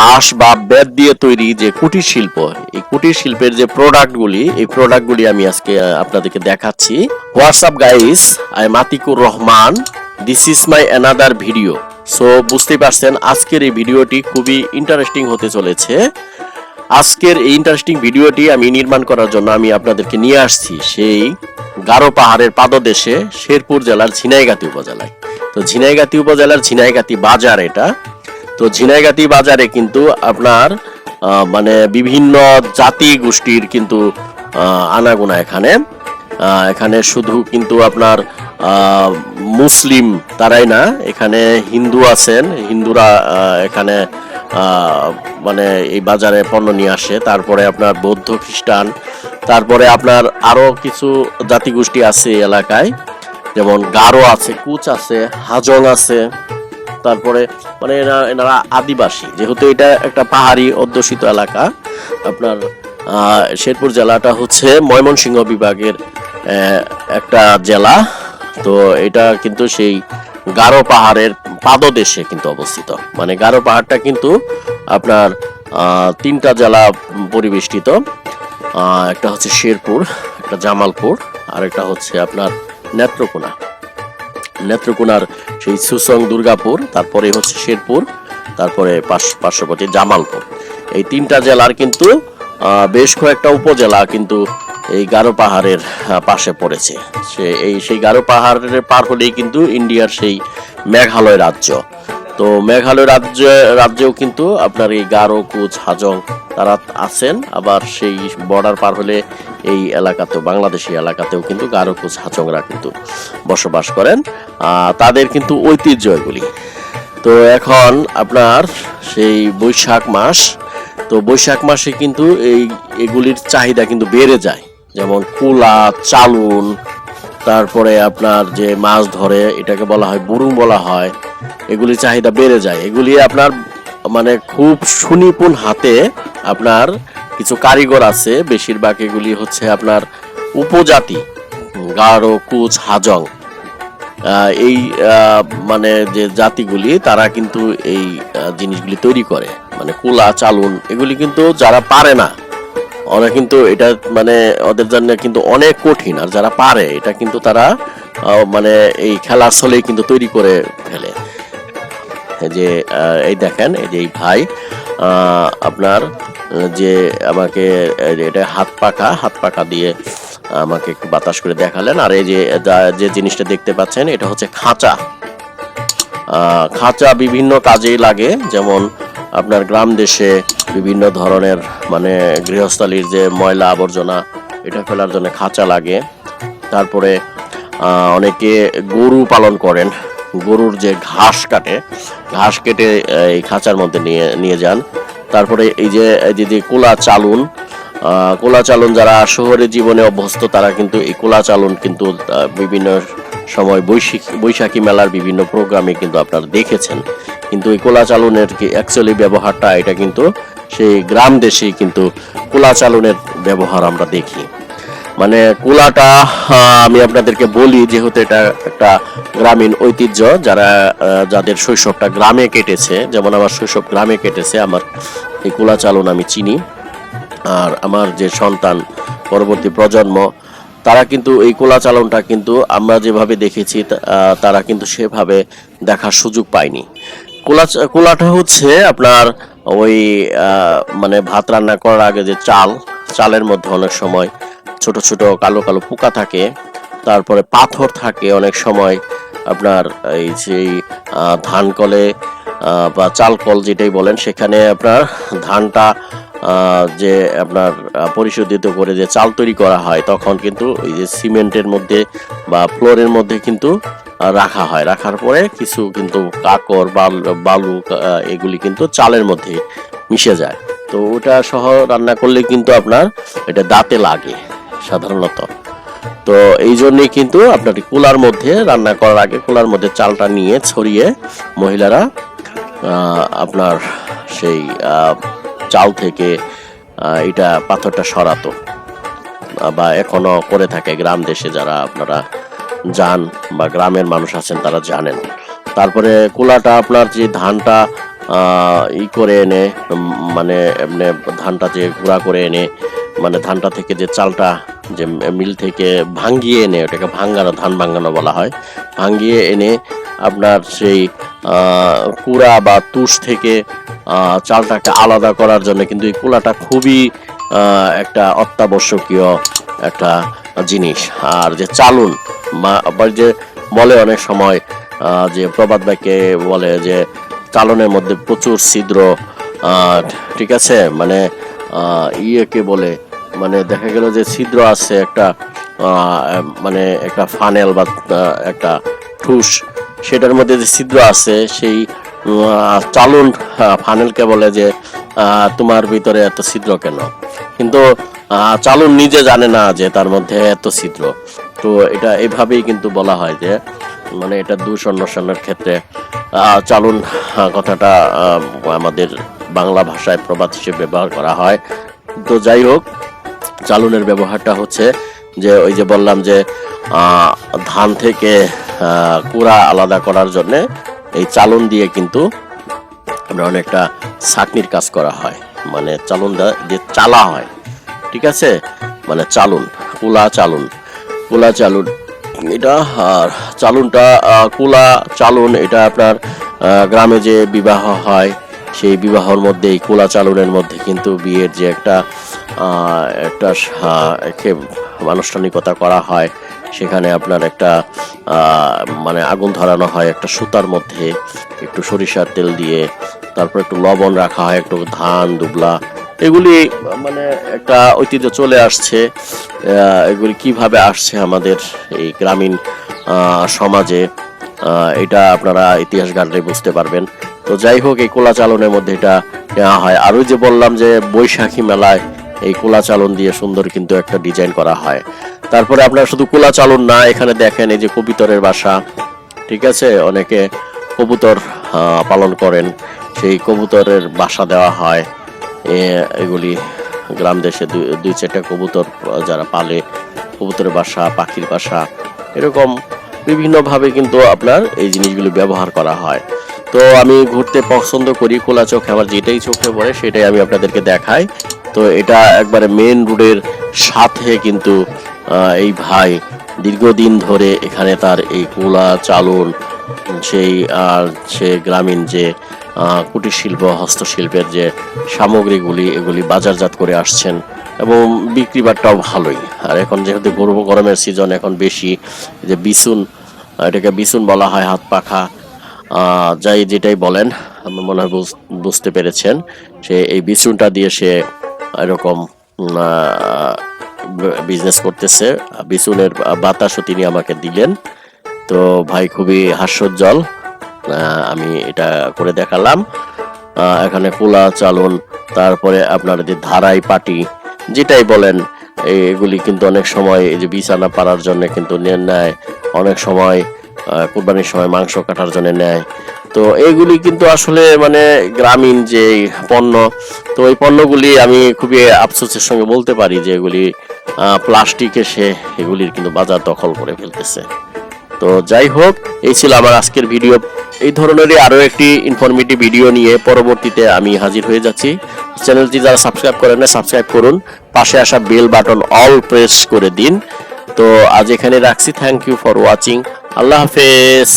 বাঁশ বা বেত দিয়ে তৈরি যে কুটির শিল্প, এই কুটির শিল্পের যে প্রোডাক্টগুলি এই প্রোডাক্টগুলি আমি আজকে আপনাদেরকে দেখাচ্ছি। WhatsApp guys I Matiqur Rahman this is my another video so বুঝতেই পারছেন, আজকের এই ভিডিওটি খুবই ইন্টারেস্টিং হতে চলেছে। আজকের এই ইন্টারেস্টিং ভিডিওটি আমি নির্মাণ করার জন্য আমি আপনাদেরকে নিয়ে আসছি সেই গারো পাহাড়ের পাদদেশে শেরপুর জেলার ঝিনাইগাতি উপজেলায়। তো ঝিনাইগাতি উপজেলার ঝিনাইগাতি বাজার এটা। তো ঝিনাইগাতি বাজারে কিন্তু আপনার মানে বিভিন্ন জাতি গোষ্ঠীর কিন্তু আনাগোনা এখানে। এখানে শুধু কিন্তু আপনার মুসলিম তারাই না, এখানে হিন্দু আছেন, হিন্দুরা এখানে মানে এই বাজারে পণ্য নিয়ে আসে, তারপরে আপনার বৌদ্ধ খ্রিস্টান, তারপরে আপনার আরও কিছু জাতিগোষ্ঠী আছে এলাকায়, যেমন গারো আছে, কুচ আছে, হাজং আছে, তারপরে মানে এরা- এনারা আদিবাসী। যেহেতু এটা একটা পাহাড়ি অধ্যুষিত এলাকা, আপনার শেরপুর জেলাটা হচ্ছে ময়মনসিংহ বিভাগের একটা জেলা। তো এটা কিন্তু সেই গারো পাহাড়ের পাদদেশে কিন্তু অবস্থিত। মানে গারো পাহাড়টা কিন্তু আপনার তিনটা জেলা পরিবেষ্টিত। একটা হচ্ছে শেরপুর, একটা জামালপুর, আর একটা হচ্ছে আপনার নেত্রকোনা। নেত্রকোনার সেই সুসং দুর্গাপুর, তারপরে হচ্ছে শেরপুর, তারপরে পার্শ্ববর্তী জামালপুর। এই তিনটা জেলার কিন্তু বেশ কয়েকটা উপজেলা কিন্তু এই গারো পাহাড়ের পাশে পড়েছে। সে এই সেই গারো পাহাড়ের পার হলেই কিন্তু ইন্ডিয়ার সেই মেঘালয় রাজ্য। তো মেঘালয় রাজ্য, রাজ্যেও কিন্তু আপনার এই গারো, কুচ, হাজং তারা আছেন। আবার সেই বর্ডার পার হলে এই এলাকাতেও বাংলাদেশি এলাকাতেও কিন্তু গারো কুচ হাজংরা কিন্তু বসবাস করেন তাদের কিন্তু ঐতিহ্য এগুলি। তো এখন আপনার সেই বৈশাখ মাস, তো বৈশাখ মাসে কিন্তু এই এগুলির চাহিদা কিন্তু বেড়ে যায়। যেমন কুলা, চালুন, তারপরে আপনার যে মাছ ধরে, এটাকে বলা হয় বুরুম বলা হয় এগুলি চাহিদা বেড়ে যায়। এগুলি আপনার মানে খুব সুনিপুণ হাতে আপনার কিছু কারিগর আছে, বেশিরভাগ এগুলি হচ্ছে আপনার উপজাতি, গারো, কুচ, হাজং। এই মানে যে জাতিগুলি, তারা কিন্তু এই জিনিসগুলি তৈরি করে। মানে কুলা, চালুন, এগুলি কিন্তু যারা পারে না, ওরা কিন্তু এটা মানে ওদের জন্য কিন্তু অনেক কঠিন। আর যারা পারে, এটা কিন্তু তারা মানে এই খেলার ছলেই কিন্তু তৈরি করে ফেলে। যে এই দেখেন, এই যে এই ভাই আপনার যে আমাকে এটা হাত পাখা হাত পাখা দিয়ে আমাকে একটু বাতাস করে দেখালেন। আর এই যে যে জিনিসটা দেখতে পাচ্ছেন, এটা হচ্ছে খাঁচা। খাঁচা বিভিন্ন কাজেই লাগে। যেমন আপনার গ্রাম দেশে বিভিন্ন ধরনের মানে গৃহস্থালির যে ময়লা আবর্জনা, এটা ফেলার জন্য খাঁচা লাগে। তারপরে অনেকে গরু পালন করেন। গরুর যে ঘাস কাটে, ঘাস কেটে এই খাঁচার মধ্যে নিয়ে নিয়ে যান। তারপরে এই যে এই যে যে কোলা চালুন কোলা চালন যারা শহরে জীবনে অভ্যস্ত, তারা কিন্তু এই কোলা চালন কিন্তু বিভিন্ন সময় বৈশাখী বৈশাখী মেলার বিভিন্ন প্রোগ্রামে কিন্তু আপনারা দেখেছেন। কিন্তু এই কোলা চালনের কি অ্যাকচুয়ালি ব্যবহারটা, এটা কিন্তু সেই গ্রাম দেশেই কিন্তু কোলা চালনের ব্যবহার আমরা দেখি। মানে কুলাটা আমি আপনাদেরকে বলি যেহেতু এটা একটা গ্রামীণ ঐতিহ্য, যারা যাদের শৈশবটা গ্রামে কেটেছে, যেমন আমার শৈশব গ্রামে কেটেছে, আমার এই কুলা চালন আমি চিনি। আর আমার যে সন্তান পরবর্তী প্রজন্ম, তারা কিন্তু এই কোলা চালনটা কিন্তু আমরা যেভাবে দেখেছি তারা কিন্তু সেভাবে দেখার সুযোগ পায়নি। কোলা কোলাটা হচ্ছে আপনার ওই মানে ভাত রান্না করার আগে যে চাল, চালের মধ্যে অনেক সময় ছোট ছোট কালো কালো পোকা থাকে, তারপরে পাথর থাকে অনেক সময়। আপনার এই যে ধান কলে বা চাল কল যেটাই বলেন, সেখানে আপনার ধানটা যে আপনার পরিশোধিত করে যে চাল তৈরি করা হয়, তখন কিন্তু এই যে সিমেন্টের মধ্যে বা ফ্লোরের মধ্যে কিন্তু রাখা হয়। রাখার পরে কিছু কিন্তু কাকর, বাল- এগুলি কিন্তু চালের মধ্যে মিশে যায়। তো ওটা সহ রান্না করলে কিন্তু আপনার এটা দাঁতে লাগে। সাধারণত। তো এই জন্যই কিন্তু আপনার কুলার মধ্যে রান্না করার আগে কুলার মধ্যে চালটা নিয়ে ছড়িয়ে মহিলারা আপনার সেই চাল থেকে এটা পাথরটা সরাতো। বা এখনও করে থাকে গ্রাম দেশে যারা আপনারা যান বা গ্রামের মানুষ আছেন তারা জানেন। তারপরে কুলাটা আপনার যে ধানটা ই করে এনে মানে এমনি ধানটা যে গুঁড়া করে এনে মানে ধানটা থেকে যে চালটা যে মিল থেকে ভাঙ্গিয়ে এনে ওটাকে ভাঙ্গানো, ধান ভাঙ্গানো বলা হয়, ভাঙ্গিয়ে এনে আপনার সেই কুড়া বা তুষ থেকে চালটাকে আলাদা করার জন্য কিন্তু এই কুলাটা খুবই একটা অত্যাবশ্যকীয় একটা জিনিস। আর যে চালুন আবার যে বলে অনেক সময় যে প্রবাদ বাক্যে বলে যে চালনের মধ্যে প্রচুর ছিদ্র ঠিক আছে? মানে ইয়েকে বলে মানে দেখা গেল যে ছিদ্র আছে একটা মানে একটা ফানেল বা একটা ঠুস, সেটার মধ্যে যে ছিদ্র আছে, সেই চালুন ফানেলকে বলে যে তোমার ভিতরে এত ছিদ্র কেন? কিন্তু চালুন নিজে জানে না যে তার মধ্যে এত ছিদ্র। তো এটা এভাবেই কিন্তু বলা হয় যে মানে এটা দোষ অন্বেষণের ক্ষেত্রে চালুন কথাটা আমাদের বাংলা ভাষায় প্রবাদ হিসেবে ব্যবহার করা হয়। তো যাই হোক চালুনের ব্যবহারটা হচ্ছে যে ওই যে বললাম যে ধান থেকে কুড়া আলাদা করার জন্য এই চালুন দিয়ে কিন্তু আমরা অনেকটা ছাকনির কাজ করা হয়। মানে চালুন দিয়ে চালা হয়, ঠিক আছে? মানে চালুন, কুলা চালুন। কুলা চালুন, এটা আর চালুনটা কুলা চালুন, এটা আপনার গ্রামে যে বিবাহ হয় সেই বিবাহর মধ্যে এই কোলা চালনের মধ্যে কিন্তু বিয়ের যে একটা একটা আনুষ্ঠানিকতা করা হয়, সেখানে আপনার একটা মানে আগুন ধরানো হয়, একটা সুতার মধ্যে, একটু সরিষার তেল দিয়ে, তারপর একটু লবণ রাখা হয়, একটু ধান, দুবলা, এগুলি মানে একটা ঐতিহ্য চলে আসছে এগুলি কীভাবে আসছে আমাদের এই গ্রামীণ সমাজে এটা আপনারা ইতিহাস ঘাটলে বুঝতে পারবেন। তো যাই হোক, এই কোলা চালনের মধ্যে এটা নেওয়া হয়। আর ওই যে বললাম যে বৈশাখী মেলায় এই কোলা চালন দিয়ে সুন্দর কিন্তু একটা ডিজাইন করা হয়। তারপরে আপনারা শুধু কোলা চালন না, এখানে দেখেন এই যে কবিতরের বাসা, ঠিক আছে? অনেকে কবুতর পালন করেন, সেই কবুতরের বাসা দেওয়া হয়। এগুলি গ্রাম দেশে দুই চারটা কবুতর যারা পালে, কবুতরের বাসা, পাখির বাসা, এরকম বিভিন্নভাবে কিন্তু আপনার এই জিনিসগুলো ব্যবহার করা হয়। তো আমি ঘুরতে পছন্দ করি খোলা চোখে, আমার যেটাই চোখে পড়ে সেটাই আমি আপনাদেরকে দেখাই। তো এটা একবারে মেন রোডের সাথে কিন্তু এই ভাই দীর্ঘদিন ধরে এখানে তার এই কোলা চালন, সেই আর সে গ্রামীণ যে কুটির শিল্প হস্তশিল্পের যে সামগ্রীগুলি, এগুলি বাজারজাত করে আসছেন এবং বিক্রি বাট্টাও ভালোই। আর এখন যেহেতু গর্ব গরমের সিজন এখন বেশি যে বিসুন এটাকে বিসুন বলা হয়, হাত পাখা যাই যেটাই বলেন, আমার মনে হয় বুঝ- বুঝতে পেরেছেন। সে এই বিসুনটা দিয়ে সে এরকম বিজনেস করতেছে। বিসুনের বাতাসও তিনি আমাকে দিলেন। তো ভাই খুবই হাস্যোজ্জ্বল। আমি এটা করে দেখালাম। এখানে কোলা চালন, তারপরে আপনার যে ধারাই পাটি, যেটাই বলেন, এগুলি কিন্তু অনেক সময় এই যে বিছানা পাড়ার জন্য কিন্তু নেয় অনেক সময় কুরবানির সময় মাংস কাটার জন্য নেয়। তো এইগুলি কিন্তু আসলে মানে গ্রামীণ যে পণ্য, তো এই পণ্যগুলি আমি খুবই আফসোসের সঙ্গে বলতে পারি যে এগুলি প্লাস্টিক এসে এগুলির কিন্তু বাজার দখল করে ফেলতেছে। তো যাই হোক, এই ছিল আমার আজকের ভিডিও। এই ধরনেরই আরও একটি ইনফরমেটিভ ভিডিও নিয়ে পরবর্তীতে আমি হাজির হয়ে যাচ্ছি। চ্যানেলটি যারা সাবস্ক্রাইব করেন না সাবস্ক্রাইব করুন। পাশে আসা বেল বাটন অল প্রেস করে দিন। তো আজ এখানে রাখছি। থ্যাংক ইউ ফর ওয়াচিং আল্লাহ হাফেজ।